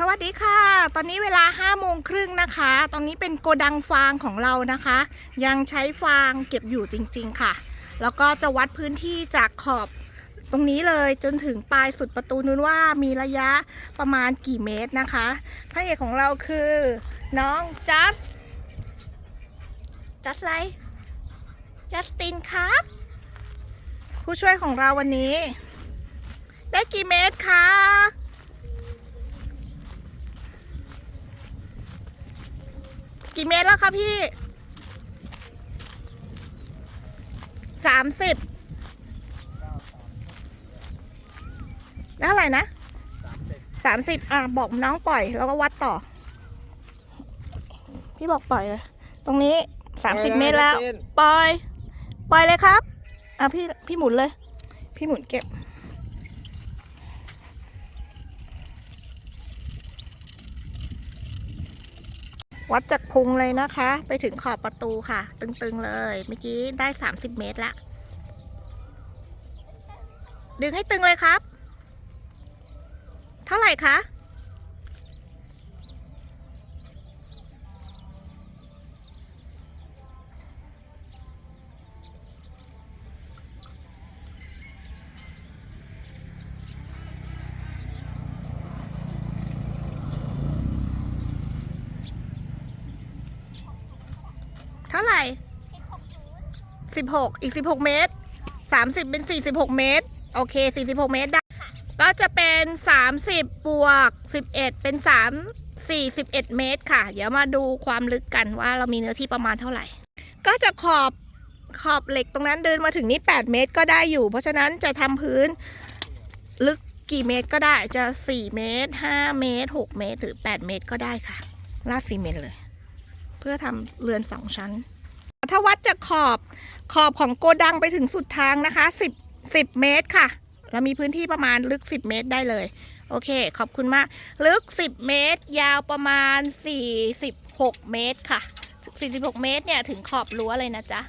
สวัสดีค่ะ ตอนนี้เวลา5้าโมงครึ่งนะคะ ตอนนี้เป็นโกดังฟางของเรานะคะ ยังใช้ฟางเก็บอยู่จริงๆค่ะ แล้วก็จะวัดพื้นที่จากขอบตรงนี้เลยจนถึงปลายสุดประตูนู้นว่ามีระยะประมาณกี่เมตรนะคะพระเอกของเราคือน้องจัส จัสไรจัสตินครับ ผู้ช่วยของเราวันนี้ ได้กี่เมตรคะ กี่เมตรแล้วคะพี่สามสิบแล้วเท่าไหร่นะสามสิบอะ บอกน้องปล่อย แล้วก็วัดต่อ พี่บอกปล่อยเลย ตรงนี้สามสิบปล่อยเลยเมตรแล้วนะเจนปล่อย ปล่อยเลยครับ อะพี่ พี่หมุนเลย พี่หมุนเก็บ วัดจากพุงเลยนะคะ ไปถึงขอบประตูค่ะ ตึงๆเลย เมื่อกี้ได้ 30 เมตรละดึงให้ตึงเลยครับ เท่าไหร่คะ ท่าไหร่16อีก16เมตร30เป็น46เมตร โอเค46เมตรได้ก็จะเป็น30บบวก11เอ็ดเป็น3 41เอ็ดเมตรค่ะ เดี๋ยวมาดูความลึกกันว่าเรามีเนื้อที่ประมาณเท่าไหร่ ก็จะขอบขอบเหล็กตรงนั้นเดินมาถึงนี่8เมตรก็ได้อยู่ เพราะฉะนั้นจะทำพื้นลึกกี่เมตรก็ได้จะ4เมตร5เมตร6เมตรหรือ8เมตรก็ได้ค่ะลาดซีเมนต์เลย เพื่อทำเรือนสองชั้น ถ้าวัดจากขอบขอบของโกดังไปถึงสุดทางนะคะ 10 10 เมตรค่ะ เรามีพื้นที่ประมาณลึก 10 เมตรได้เลย โอเค ขอบคุณมาก ลึก 10 เมตร ยาวประมาณ 46 เมตรค่ะ 46 เมตรเนี่ยถึงขอบรั้วเลยนะจ๊ะ